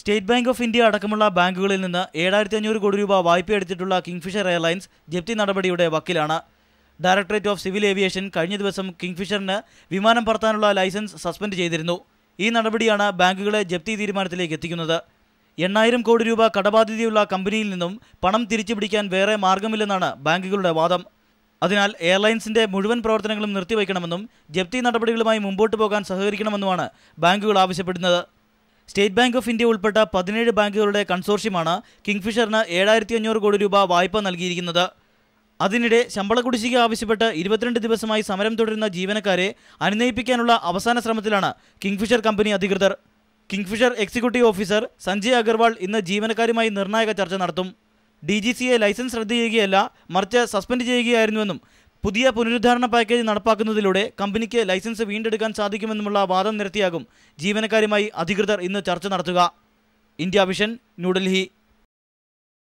State bank of India അടക്കമുള്ള ബാങ്കുകളിൽ നിന്ന് ഏഴായിരത്തി അഞ്ഞൂറ് കോടി രൂപ വായ്പയെടുത്തിട്ടുള്ള കിങ്ഫിഷർ എയർലൈൻസ് ജപ്തി നടപടിയുടെ വക്കിലാണ്. ഡയറക്ടറേറ്റ് ഓഫ് സിവിൽ ഏവിയേഷൻ കഴിഞ്ഞ ദിവസം കിങ്ഫിഷറിന് വിമാനം പറത്താനുള്ള ലൈസൻസ് സസ്പെൻഡ് ചെയ്തിരുന്നു. ഈ നടപടിയാണ് ബാങ്കുകളെ ജപ്തി തീരുമാനത്തിലേക്ക് എത്തിക്കുന്നത്. എണ്ണായിരം കോടി രൂപ കടബാധ്യതയുള്ള കമ്പനിയിൽ നിന്നും പണം തിരിച്ചു പിടിക്കാൻ വേറെ മാർഗമില്ലെന്നാണ് ബാങ്കുകളുടെ വാദം. അതിനാൽ എയർലൈൻസിന്റെ മുഴുവൻ പ്രവർത്തനങ്ങളും നിർത്തിവയ്ക്കണമെന്നും ജപ്തി നടപടികളുമായി മുമ്പോട്ട് പോകാൻ സഹകരിക്കണമെന്നുമാണ് ബാങ്കുകൾ ആവശ്യപ്പെടുന്നത്. സ്റ്റേറ്റ് ബാങ്ക് ഓഫ് ഇന്ത്യ ഉൾപ്പെട്ട പതിനേഴ് ബാങ്കുകളുടെ കൺസോർഷ്യമാണ് കിങ്ഫിഷറിന് ഏഴായിരത്തി അഞ്ഞൂറ് കോടി രൂപ വായ്പ നൽകിയിരിക്കുന്നത്. അതിനിടെ ശമ്പള കുടിശ്ശിക ആവശ്യപ്പെട്ട് ഇരുപത്തിരണ്ട് ദിവസമായി സമരം തുടരുന്ന ജീവനക്കാരെ അനുനയിപ്പിക്കാനുള്ള അവസാന ശ്രമത്തിലാണ് കിങ്ഫിഷർ കമ്പനി അധികൃതർ. Kingfisher executive officer Sanjay Agarwal ഇന്ന് ജീവനക്കാരുമായി നിർണായക ചർച്ച നടത്തും. ഡി ജി സിയെ ലൈസൻസ് റദ്ദ് ചെയ്യുകയല്ല മറിച്ച് സസ്പെൻഡ് ചെയ്യുകയായിരുന്നുവെന്നും പുതിയ പുനരുദ്ധാരണ പാക്കേജ് നടപ്പാക്കുന്നതിലൂടെ കമ്പനിക്ക് ലൈസൻസ് വീണ്ടെടുക്കാൻ സാധിക്കുമെന്നുമുള്ള വാദം നിരത്തിയാകും ജീവനക്കാരുമായി അധികൃതർ ഇന്ന് ചർച്ച നടത്തുക. India Vision New Delhi.